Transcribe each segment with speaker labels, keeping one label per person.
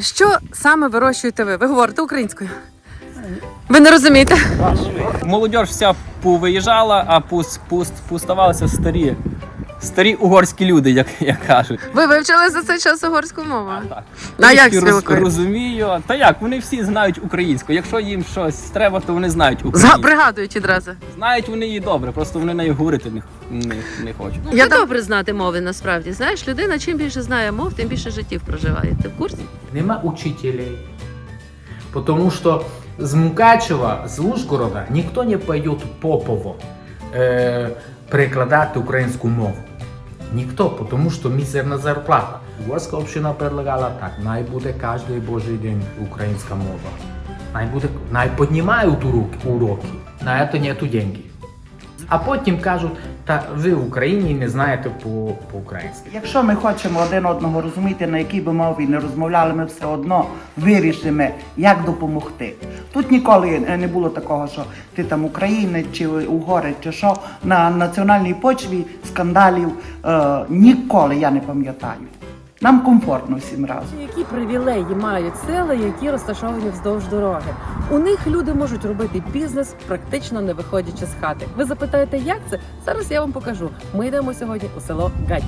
Speaker 1: Що саме вирощуєте ви? Ви говорите українською? Ви не розумієте?
Speaker 2: Молодь вся повиїжджала, а пуст, пуст, пуставалися старі, старі угорські люди, як, як кажуть.
Speaker 1: Ви вивчили за цей час угорську мову?
Speaker 2: Так.
Speaker 1: А як
Speaker 2: роз, розумію. Та як, вони всі знають українську. Якщо їм щось треба, то вони знають
Speaker 1: За
Speaker 2: українську.
Speaker 1: пригадують відразу.
Speaker 2: Знають вони її добре, просто вони нею говорити не, не, не хочуть.
Speaker 3: Ну,
Speaker 1: Я
Speaker 3: це
Speaker 1: там-
Speaker 3: добре знати мови насправді. Знаєш, людина чим більше знає мов, тим більше життів проживає. Ти в курсі?
Speaker 4: Нема учителей. Потому что з Мукачева, з Ужгорода ніхто не пойде попово е, перекладати українську мову. Ніхто, потому что мизерна зарплата. Угорська община предлагала так, най буде каждый божий день українська мова. Най, буде, най піднімають уроки, уроки, на это нету деньги. А потім кажуть, та ви в Україні не знаєте по- по-українськи.
Speaker 5: Якщо ми хочемо один одного розуміти, на якій би мові не розмовляли, ми все одно вирішимо, як допомогти. Тут ніколи не було такого, що ти там українець чи угорець, чи що на національній почві скандалів е, ніколи я не пам'ятаю. Нам комфортно всім разом.
Speaker 6: Які привілеї мають села, які розташовані вздовж дороги? У них люди можуть робити бізнес, практично не виходячи з хати. Ви запитаєте, як це? Зараз я вам покажу. Ми йдемо сьогодні у село Гать.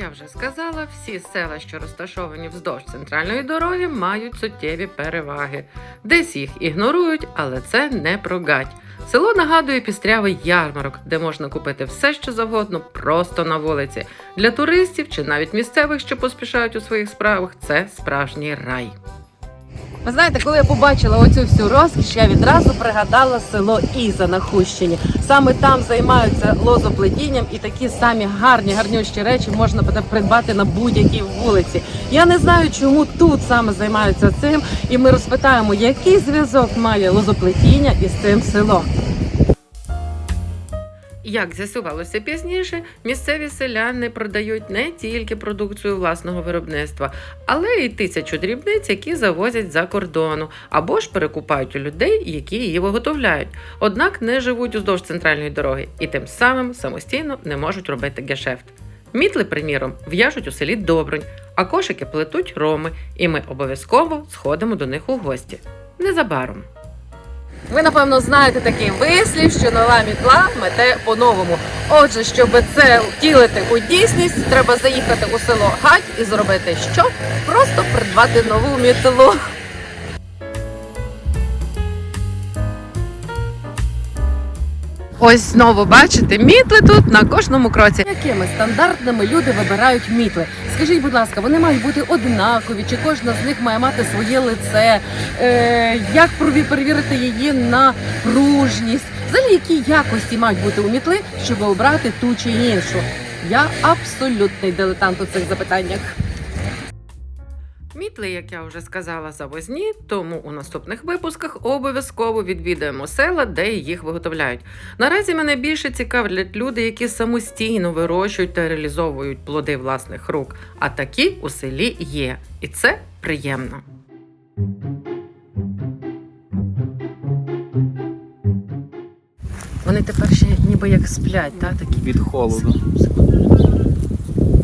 Speaker 1: Я вже сказала, всі села, що розташовані вздовж центральної дороги, мають суттєві переваги. Десь їх ігнорують, але це не про гать. Село нагадує пістрявий ярмарок, де можна купити все, що завгодно, просто на вулиці. Для туристів чи навіть місцевих, що поспішають у своїх справах, це справжній рай.
Speaker 6: Ви знаєте, коли я побачила оцю всю розкіш, я відразу пригадала село Іза на Хущині. Саме там займаються лозоплетінням, і такі самі гарні, гарнющі речі можна буде придбати на будь-якій вулиці. Я не знаю, чому тут саме займаються цим, і ми розпитаємо, який зв'язок має лозоплетіння із цим селом.
Speaker 1: Як з'ясувалося пізніше, місцеві селяни продають не тільки продукцію власного виробництва, але й тисячу дрібниць, які завозять за кордону, або ж перекупають у людей, які її виготовляють. Однак не живуть уздовж центральної дороги і тим самим самостійно не можуть робити гешефт. Мітли, приміром, в'яжуть у селі Добрунь, а кошики плетуть роми, і ми обов'язково сходимо до них у гості. Незабаром.
Speaker 6: Ви напевно знаєте такий вислів, що нова мітла мете по-новому. Отже, щоб це втілити у дійсність, треба заїхати у село Гать і зробити що? Просто придбати нову мітлу.
Speaker 1: Ось знову бачите, мітли тут на кожному кроці.
Speaker 6: Якими стандартними люди вибирають мітли? Скажіть, будь ласка, вони мають бути однакові, чи кожна з них має мати своє лице? Е, як перевірити її на пружність? Взагалі, які якості мають бути у мітли, щоб обрати ту чи іншу? Я абсолютний дилетант у цих запитаннях.
Speaker 1: Мітли, як я вже сказала, завозні, тому у наступних випусках обов'язково відвідаємо села, де їх виготовляють. Наразі мене більше цікавлять люди, які самостійно вирощують та реалізовують плоди власних рук. А такі у селі є, і це приємно. Вони тепер ще ніби як сплять, та такі
Speaker 2: Від холоду.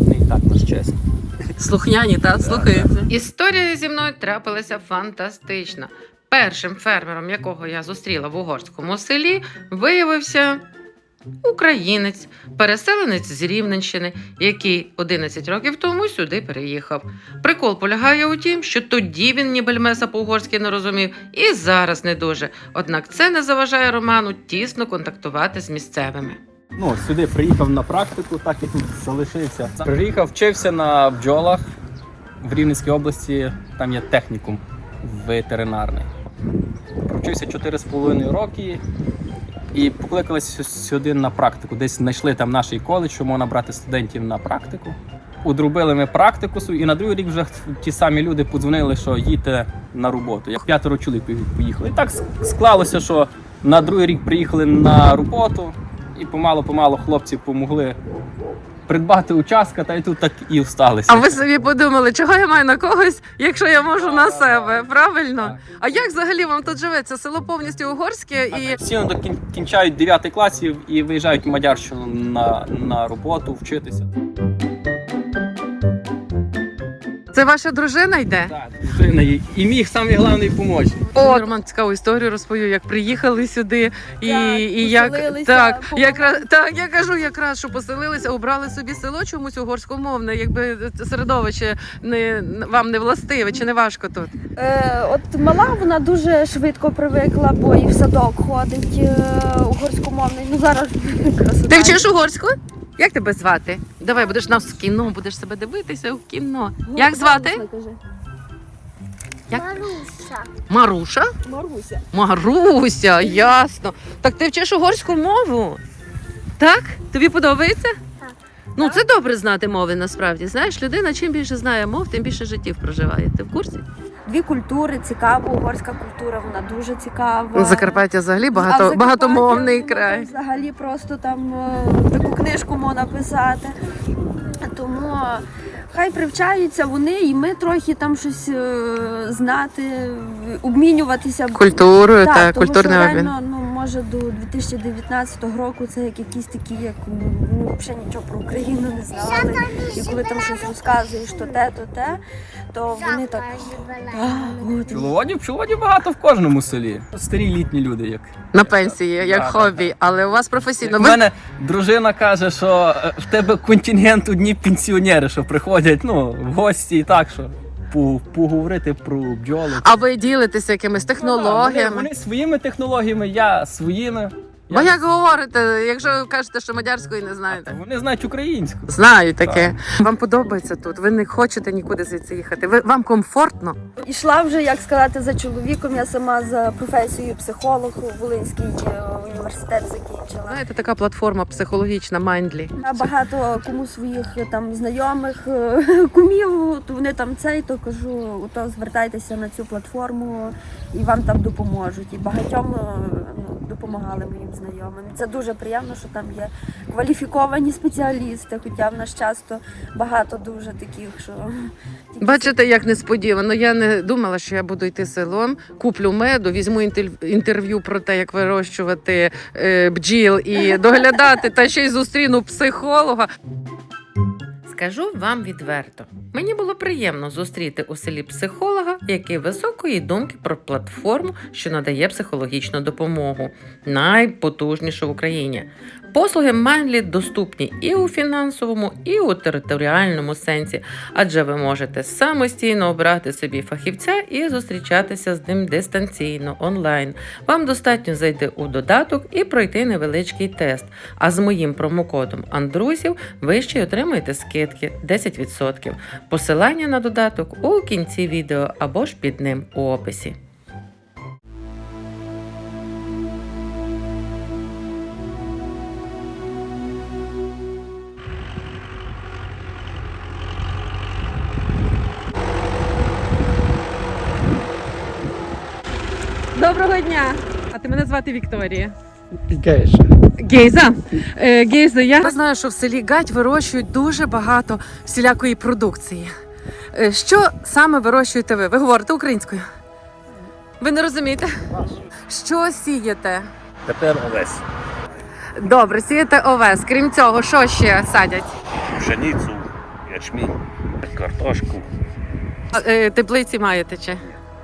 Speaker 2: Не і так нас чесно.
Speaker 1: Слухняні, та слухаються. Історія зі мною трапилася фантастична. Першим фермером, якого я зустріла в угорському селі, виявився українець, переселенець з Рівненщини, який 11 років тому сюди переїхав. Прикол полягає у тім, що тоді він ні бельмеса по-угорськи не розумів, і зараз не дуже. Однак це не заважає Роману тісно контактувати з місцевими.
Speaker 2: Ну, сюди приїхав на практику, так і тут залишився. Приїхав, вчився на бджолах в Рівненській області, там є технікум ветеринарний. Провчився 4,5 роки і покликали сю- сюди на практику. Десь знайшли там наш коледж, що можна брати студентів на практику. Удробили ми практику і на другий рік вже ті самі люди подзвонили, що їдьте на роботу. Як п'ятеро чоловік поїхали. І так склалося, що на другий рік приїхали на роботу, і помало-помало хлопці помогли придбати участка, та й тут так і всталися.
Speaker 1: А ви собі подумали, чого я маю на когось, якщо я можу на себе, правильно? А як взагалі вам тут живеться? Село повністю угорське і
Speaker 2: Всі докінчають кін- кінчають 9 класів і виїжджають в Мадярщину на, на роботу вчитися.
Speaker 1: Це ваша дружина йде?
Speaker 2: Так, дружина і, і міг самий головний помочник.
Speaker 1: О, Роман цікаву історію розповів, як приїхали сюди, і,
Speaker 3: Так,
Speaker 1: і як
Speaker 3: поселилися,
Speaker 1: так, якраз так я кажу, якраз що поселилися, обрали собі село чомусь угорськомовне, якби середовище не вам не властиве, чи не важко тут?
Speaker 3: Е, от мала вона дуже швидко привикла, бо і в садок ходить е, угорськомовний. Ну зараз красота.
Speaker 1: Ти вчиш угорську? Як тебе звати? Давай будеш нас в кіно, будеш себе дивитися в кіно. Як звати? Як?
Speaker 7: Маруся.
Speaker 1: Маруша?
Speaker 3: Маруся.
Speaker 1: Маруся, ясно. Так ти вчиш угорську мову? Так? Тобі подобається?
Speaker 7: Так.
Speaker 1: Ну, це добре знати мови насправді. Знаєш, людина чим більше знає мов, тим більше життів проживає. Ти в курсі?
Speaker 3: Дві культури, цікаво, угорська культура, вона дуже цікава.
Speaker 1: Закарпаття взагалі багато,
Speaker 3: Закарпаття,
Speaker 1: багатомовний
Speaker 3: ну,
Speaker 1: край.
Speaker 3: там Взагалі просто там е, таку книжку можна писати. Тому е, хай привчаються вони, і ми трохи там щось е, знати, обмінюватися.
Speaker 1: Культурою та
Speaker 3: тому
Speaker 1: культурний обмін.
Speaker 3: Може до 2019 року це як якісь такі, як ну взагалі нічого про Україну не знали. І коли там щось розказуєш, то те, то те, то вони так. «А, от,
Speaker 2: Пчеловодів, пчеловодів багато в кожному селі. Старі літні люди, як.
Speaker 1: На пенсії, як
Speaker 2: Да,
Speaker 1: хобі, але у вас професійно.
Speaker 2: У
Speaker 1: Ви
Speaker 2: мене дружина каже, що е, в тебе контингент одні пенсіонери, що приходять ну, в гості і так, що пу- поговорити про бджолок.
Speaker 1: А ви ділитеся якимись
Speaker 2: Ну, да, Вони,
Speaker 1: технологіями?
Speaker 2: вони своїми технологіями, я своїми.
Speaker 1: Бо як говорите, якщо ви кажете, що мадярської не знаєте?
Speaker 2: Вони знають українську.
Speaker 1: Знаю таке. Вам подобається тут. Ви не хочете нікуди звідси їхати. Ви вам комфортно?
Speaker 3: Ішла вже, як сказати, за чоловіком. Я сама за професією психолог у Волинський е, університет закінчила.
Speaker 1: Знаєте, така платформа психологічна Майндлі.
Speaker 3: Я багато кому своїх е, там знайомих е, кумів, то вони там цей, то кажу, то звертайтеся на цю платформу і вам там допоможуть. І багатьом ну, допомагали моїм знайомим. Це дуже приємно, що там є кваліфіковані спеціалісти, хоча в нас часто багато дуже таких, що
Speaker 1: Бачите, як несподівано. Я не думала, що я буду йти селом, куплю меду, візьму інтерв'ю про те, як вирощувати е, бджіл і доглядати, та ще й зустріну психолога. Скажу вам відверто, мені було приємно зустріти у селі психолога, який високої думки про платформу, що надає психологічну допомогу, найпотужнішу в Україні. Послуги Майнлі доступні і у фінансовому, і у територіальному сенсі, адже ви можете самостійно обрати собі фахівця і зустрічатися з ним дистанційно онлайн. Вам достатньо зайти у додаток і пройти невеличкий тест. А з моїм промокодом Андрусів ви ще й отримаєте скидки 10%. Посилання на додаток у кінці відео або ж під ним у описі.
Speaker 8: Мене звати Вікторія.
Speaker 9: Гейша.
Speaker 8: Гейза. Е, Гейза, я
Speaker 1: Я знаю, що в селі Гать вирощують дуже багато всілякої продукції. Е, Що саме вирощуєте ви? Ви говорите українською? Ви не розумієте? Що сієте?
Speaker 9: Тепер овес.
Speaker 1: Добре, сієте овес. Крім цього, що ще садять?
Speaker 9: Пшеницю, ячмінь, картошку.
Speaker 1: А, е, Теплиці маєте чи?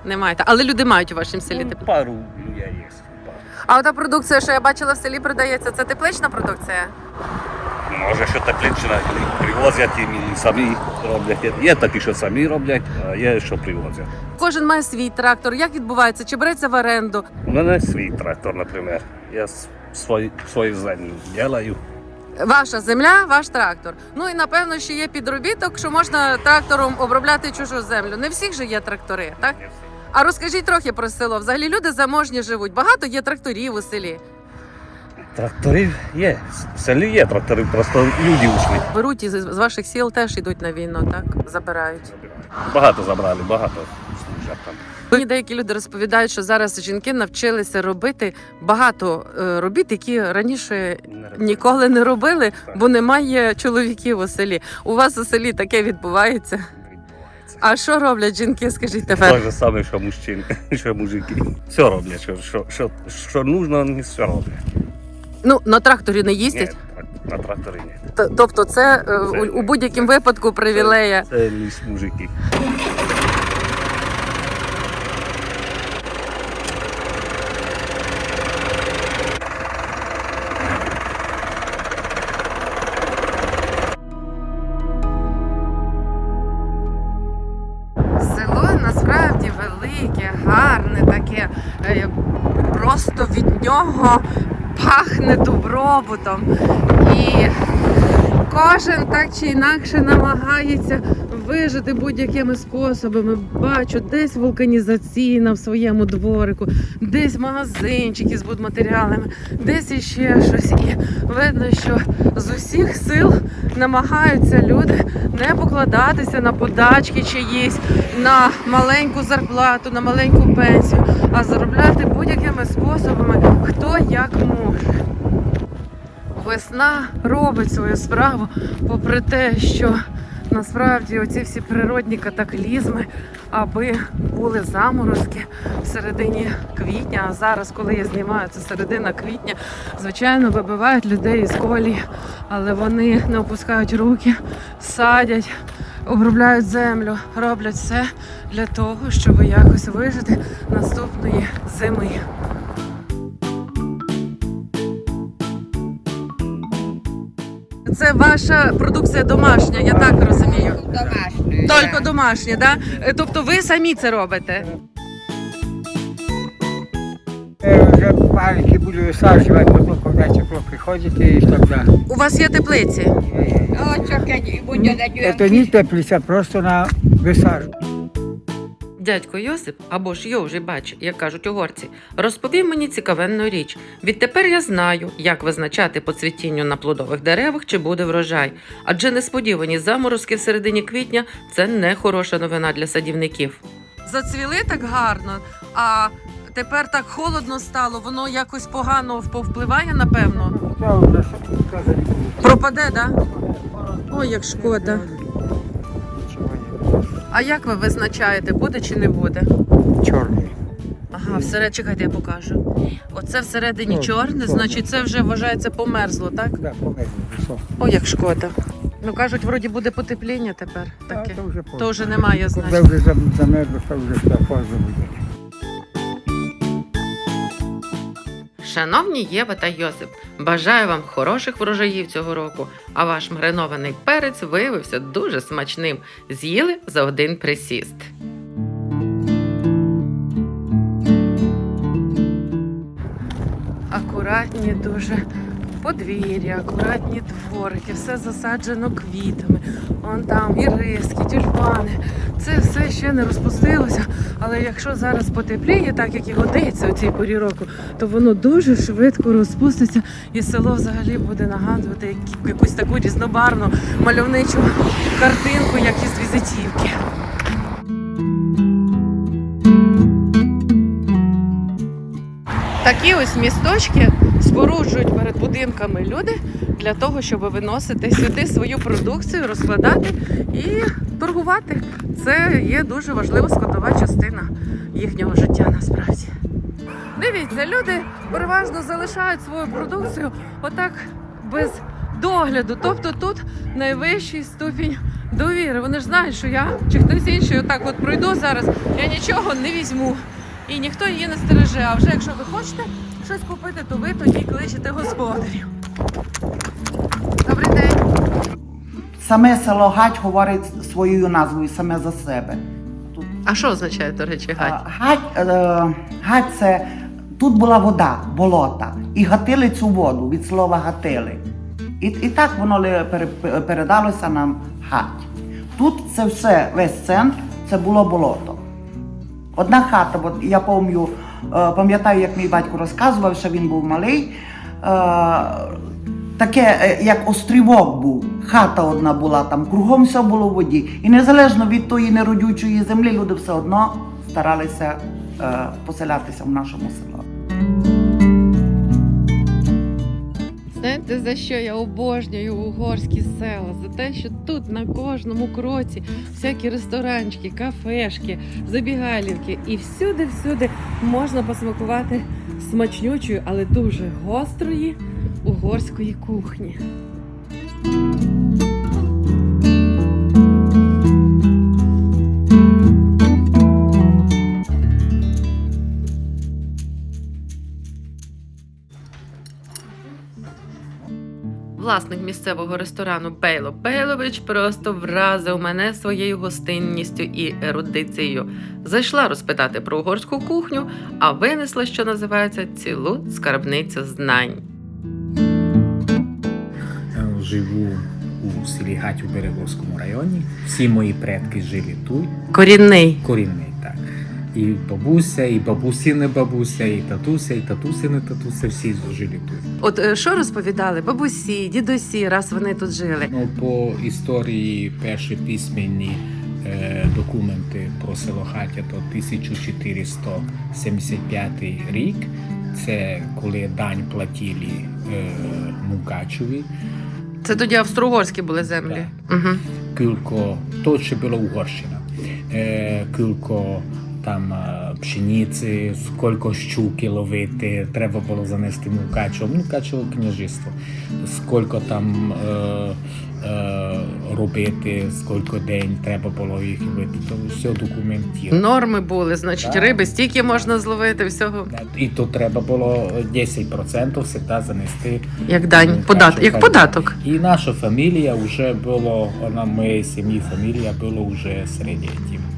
Speaker 1: Не маєте. Але люди мають у вашому селі
Speaker 9: Ну,
Speaker 1: теплиці.
Speaker 9: пару людей є.
Speaker 1: А ота продукція, що я бачила в селі, продається, це теплична продукція?
Speaker 9: Може, що теплична привозять і самі роблять. Є такі, що самі роблять, а є, що привозять.
Speaker 1: Кожен має свій трактор. Як відбувається? Чи береться в оренду?
Speaker 9: У мене свій трактор, наприклад. Я свої, свою землю ділаю.
Speaker 1: Ваша земля, ваш трактор. Ну і напевно ще є підробіток, що можна трактором обробляти чужу землю. Не всіх же є трактори, так? А розкажіть трохи про село. Взагалі люди заможні живуть. Багато є тракторів у селі.
Speaker 9: Тракторів є. В селі є трактори, просто люди ушли.
Speaker 1: Беруть із з ваших сіл теж йдуть на війну, так? Забирають.
Speaker 9: Багато забрали, багато служать. там.
Speaker 1: Мені деякі люди розповідають, що зараз жінки навчилися робити багато е, робіт, які раніше
Speaker 9: Не
Speaker 1: ніколи не робили, бо немає чоловіків у селі. У вас у селі таке
Speaker 9: відбувається.
Speaker 1: А що роблять жінки? Скажіть
Speaker 9: Те
Speaker 1: тепер?
Speaker 9: ж саме, що мужчини, що мужики. Все роблять, що, що, що, що нужно, вони все роблять.
Speaker 1: Ну на тракторі не
Speaker 9: Ні,
Speaker 1: їздять.
Speaker 9: на тракторі ні.
Speaker 1: Тобто, це це у, у будь-якому випадку привілея.
Speaker 9: Це, це лише мужики.
Speaker 1: Пахне добробутом. І кожен так чи інакше намагається вижити будь-якими способами. Бачу, десь вулканізаційна в своєму дворику, десь магазинчики з будматеріалами, десь іще щось. І видно, що з усіх сил намагаються люди не покладатися на подачки чиїсь, на маленьку зарплату, на маленьку пенсію, а заробляти будь-якими способами, хто як може. Весна робить свою справу, попри те, що насправді оці всі природні катаклізми, аби були заморозки в середині квітня. А зараз, коли я знімаю, це середина квітня, звичайно, вибивають людей із колії, але вони не опускають руки, садять, обробляють землю, роблять все для того, щоб якось вижити наступної зими. Це ваша продукція домашня, я так розумію.
Speaker 7: Домашньою.
Speaker 1: Тільки домашня, да? Е, Тобто ви самі це робите?
Speaker 7: Вже палки буду висаджувати, потім коли тепло приходить і так далі.
Speaker 1: У вас є теплиці?
Speaker 7: Це не теплиця, просто на висаджу.
Speaker 10: Дядько Йосип, або ж Йовжий бач, як кажуть угорці, розповів мені цікавенну річ. Відтепер я знаю, як визначати по цвітінню на плодових деревах, чи буде врожай. Адже несподівані заморозки в середині квітня це не хороша новина для садівників.
Speaker 1: Зацвіли так гарно, а тепер так холодно стало, воно якось погано повпливає, напевно.
Speaker 7: Вже.
Speaker 1: Пропаде, так? Да? Ой, як шкода. А як ви визначаєте, буде чи не буде?
Speaker 7: Чорний.
Speaker 1: Ага, всередині, чекайте, я покажу. Оце всередині
Speaker 7: Чорне,
Speaker 1: чорне,
Speaker 7: чорне.
Speaker 1: значить це вже вважається померзло, так?
Speaker 7: Да, померзло, все.
Speaker 1: Ой, як шкода. Ну кажуть, вроді буде потепління тепер таке.
Speaker 7: А, то вже
Speaker 1: То вже немає
Speaker 7: Коли
Speaker 1: Це
Speaker 7: вже замерзло, то вже все поздно буде.
Speaker 10: Шановні Єва та Йосип, бажаю вам хороших врожаїв цього року, а ваш маринований перець виявився дуже смачним. З'їли за один присіст.
Speaker 1: Акуратні дуже подвір'я, акуратні дворики, все засаджено квітами. Вон там іриски, тюльпани. Це все ще не розпустилося. Але якщо зараз потепліє, так як і годиться у цій порі року, то воно дуже швидко розпуститься, і село взагалі буде нагадувати якусь таку різнобарну мальовничу картинку, як із візитівки. Такі ось місточки споруджують перед будинками люди для того, щоб виносити сюди свою продукцію, розкладати і торгувати. Це є дуже важлива складова частина їхнього життя насправді. Дивіться, люди переважно залишають свою продукцію отак без догляду. Тобто тут найвищий ступінь довіри. Вони ж знають, що я чи хтось інший отак от пройду зараз, я нічого не візьму. І ніхто її не стереже. А вже якщо ви хочете щось купити, то ви тоді кличете господарів. Добрий день.
Speaker 5: Саме село Гать говорить своєю назвою саме за себе. Тут
Speaker 1: А що означає, до речі, гать?
Speaker 5: А, Гать, е, гать це тут була вода, болота, і гатили цю воду від слова гатили. І, і так воно пере- передалося нам гать. Тут це все, весь центр, це було болото. Одна хата, бо я пам'ятаю, е, пам'ятаю, як мій батько розказував, що він був малий. е, Таке, е, як острівок був, хата одна була там, кругом все було в воді. І незалежно від тої неродючої землі, люди все одно старалися е, поселятися в нашому селі.
Speaker 11: Знаєте, за що я обожнюю угорські села? За те, що тут на кожному кроці всякі ресторанчики, кафешки, забігалівки, і всюди-всюди можна посмакувати смачнючої, але дуже гострої угорської кухні.
Speaker 1: Власник місцевого ресторану Бейло Бейлович просто вразив мене своєю гостинністю і ерудицією. Зайшла розпитати про угорську кухню, а винесла, що називається, цілу скарбницю знань.
Speaker 4: Живу у селі Гать у Береговському районі. Всі мої предки жили тут.
Speaker 1: Корінний.
Speaker 4: Корінний. І бабуся, і бабусіна бабуся, і татуся, і татусини татуся, всі жили тут.
Speaker 11: От е, що розповідали бабусі, дідусі, раз вони тут жили?
Speaker 4: Ну, по історії перші письменні е, документи про село Хатя то 1475 рік. Це коли дань платили е, Мукачеві.
Speaker 1: Це тоді австро-угорські були землі. Угу.
Speaker 4: Кілько, то ще була Угорщина. Е, кілько там е, пшениці, скільки щуки ловити, треба було занести Мукачево, Мукачево княжество, скільки там е, е, робити, скільки день треба було їх ловити, то все документує.
Speaker 1: Норми були, значить,
Speaker 4: Так.
Speaker 1: риби стільки можна зловити всього.
Speaker 4: І то треба було 10% завжди занести
Speaker 1: Як дань, податок, як податок.
Speaker 4: І наша фамілія вже було, на моєї сім'ї фамілія була вже серед тим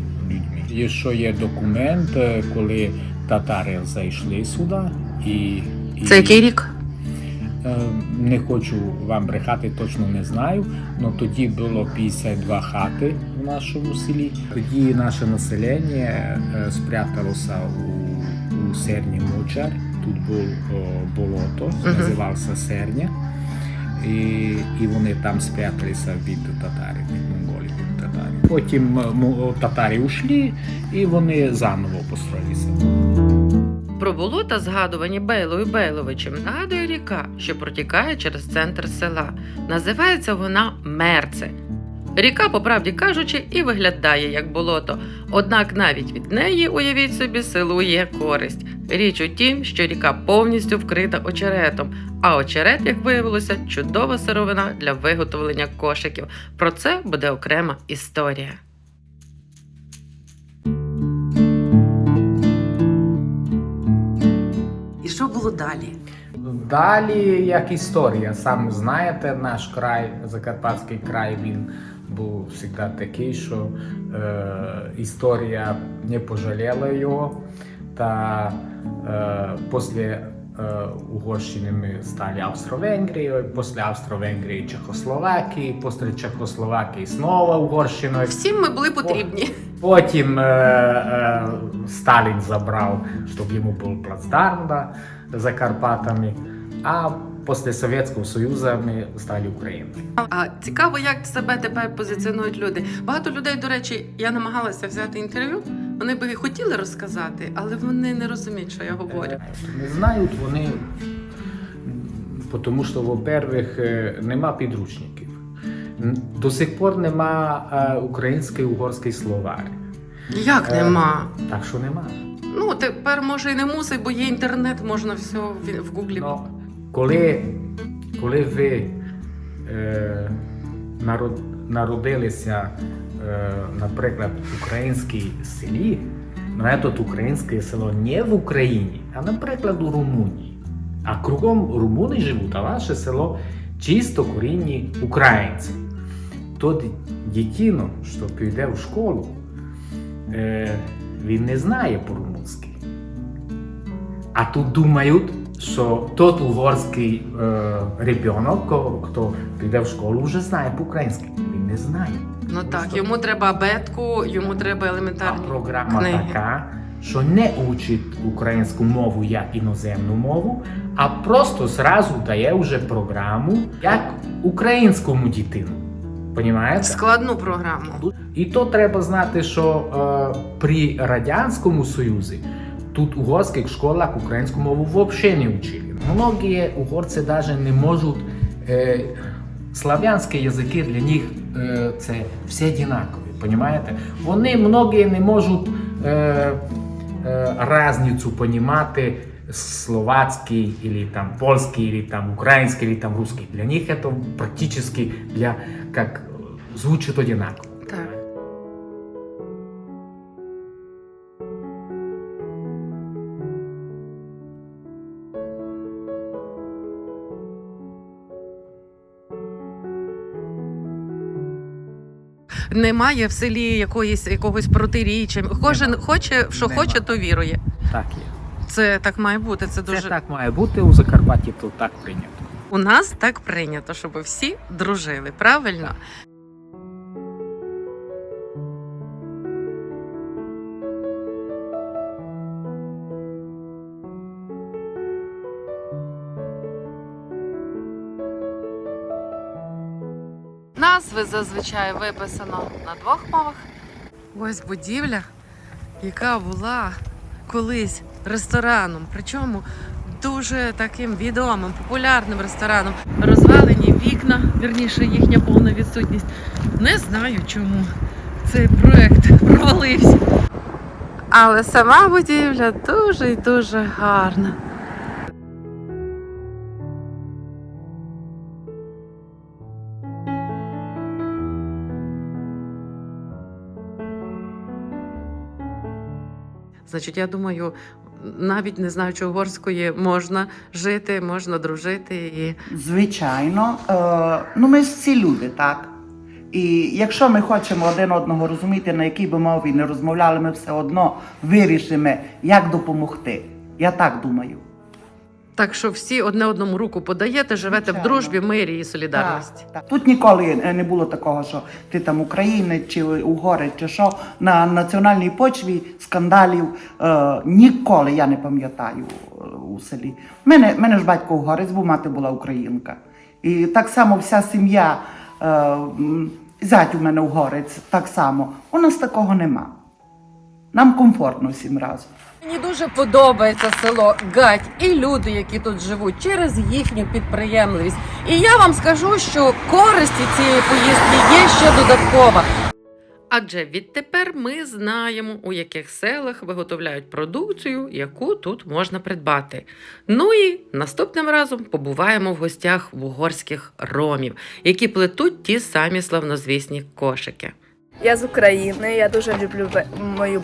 Speaker 4: людьми. І що є документ, е, коли татари зайшли сюди і. і
Speaker 1: Це який рік?
Speaker 4: Е, Не хочу вам брехати, точно не знаю. але тоді було 52 хати в нашому селі. Тоді наше населення е, спряталося у, у Серні Мочар. Тут був о, болото, називався Серня. І, і вони там спряталися від татарів, Потім е, татарі ушли, і вони заново построїлися.
Speaker 1: Про болота, згадувані Бейлою Бейловичем, нагадує ріка, що протікає через центр села. Називається вона Мерце. Ріка, по правді кажучи, і виглядає як болото. Однак навіть від неї, уявіть собі, селу є користь. Річ у тім, що ріка повністю вкрита очеретом, а очерет, як виявилося, чудова сировина для виготовлення кошиків. Про це буде окрема історія.
Speaker 11: І що було далі?
Speaker 4: Далі як історія, сам знаєте, наш край, Закарпатський край, він був завжди такий, що е, історія не пожаліла його. Та е, після е, Угорщини ми стали Австро-Венгрією, після Австро-Венгрії Чехословакії, після Чехословакії знову Угорщиною.
Speaker 1: Всім ми були потрібні.
Speaker 4: Потім е, е, Сталін забрав, щоб йому був плацдарм да, за Карпатами. А після Совєтського Союзу ми стали Україною.
Speaker 1: А цікаво, як себе тепер позиціонують люди. Багато людей, до речі, я намагалася взяти інтерв'ю. Вони би хотіли розказати, але вони не розуміють, що я говорю.
Speaker 4: Не знають вони, тому що, во-первых, е, нема підручників. До сих пор нема е, української угорської словарі.
Speaker 1: Як
Speaker 4: Е,
Speaker 1: нема?
Speaker 4: Так що нема.
Speaker 1: Ну тепер може і не мусить, бо є інтернет, можна все в, гуглі.
Speaker 4: Ну, коли, коли ви е, народ, народилися, наприклад, в українській селі, ну, це українське село не в Україні, а, наприклад, у Румунії. А кругом румуни живуть, а ваше село чисто корінні українці. То ді- дитино, що піде в школу, е, він не знає по-румунськи. А тут думають, що тот угорський е, ребенок, хто піде в школу, вже знає по-українськи. Він не знає.
Speaker 1: Ну так, йому треба абетку, йому треба
Speaker 4: А програма
Speaker 1: книги.
Speaker 4: така, що не учить українську мову як іноземну мову, а просто зразу дає вже програму як українському дитину. Понімаєте?
Speaker 1: Складну програму.
Speaker 4: І то треба знати, що е, при Радянському Союзі тут у угорських школах українську мову взагалі не вчили. Многі угорці навіть не можуть е, слав'янські язики для них е, це всі однакові. Понімаєте? Вони многі не можуть е, е, різницю понімати словацкий или там польский или там украинский или там русский. Для них это практически для как звучит одинаково.
Speaker 1: Немає в селі якоїсь якогось протиріччя. Кожен хоче, що
Speaker 12: Нема.
Speaker 1: хоче, то вірує.
Speaker 12: Так є.
Speaker 1: Це так має бути. Це дуже
Speaker 12: Це так має бути у Закарпатті, то так прийнято.
Speaker 1: у нас так прийнято, щоб всі дружили. Правильно? Назви зазвичай виписано на двох мовах. Ось будівля, яка була колись рестораном, причому дуже таким відомим, популярним рестораном. Розвалені вікна, вірніше їхня повна відсутність. Не знаю чому цей проект провалився. Але сама будівля дуже і дуже гарна. Значить, я думаю, навіть не знаючи угорської, можна жити, можна дружити і
Speaker 5: Звичайно, е, ну ми ж всі люди, так? І якщо ми хочемо один одного розуміти, на якій би мові не розмовляли, ми все одно вирішимо, як допомогти. Я так думаю.
Speaker 1: Так, що всі одне одному руку подаєте, живете в дружбі, мирі і солідарності.
Speaker 5: Так, так. Тут ніколи не було такого, що ти там українець чи угорець, чи що на національній почві скандалів е, ніколи я не пам'ятаю е, у селі. Мене, мене ж батько угорець, бо мати була українка. І так само вся сім'я, е, зять у мене угорець, так само. У нас такого нема. Нам комфортно всім разом.
Speaker 13: Мені дуже подобається село Гать і люди, які тут живуть, через їхню підприємливість. І я вам скажу, що користі цієї поїздки є ще додаткова.
Speaker 1: Адже відтепер ми знаємо, у яких селах виготовляють продукцію, яку тут можна придбати. Ну і наступним разом побуваємо в гостях в угорських ромів, які плетуть ті самі славнозвісні кошики.
Speaker 14: Я з України, я дуже люблю мою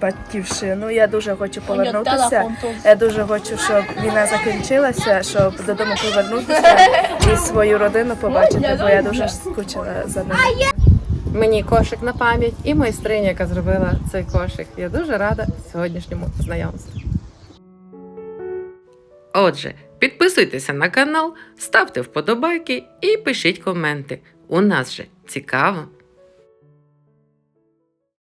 Speaker 14: батьківщину. Я дуже хочу повернутися. Я дуже хочу, щоб війна закінчилася, щоб додому повернутися і свою родину побачити, бо я дуже скучила за ними.
Speaker 1: Мені кошик на пам'ять і майстриня, яка зробила цей кошик. Я дуже рада сьогоднішньому знайомству. Отже, підписуйтеся на канал, ставте вподобайки і пишіть коменти. У нас же цікаво.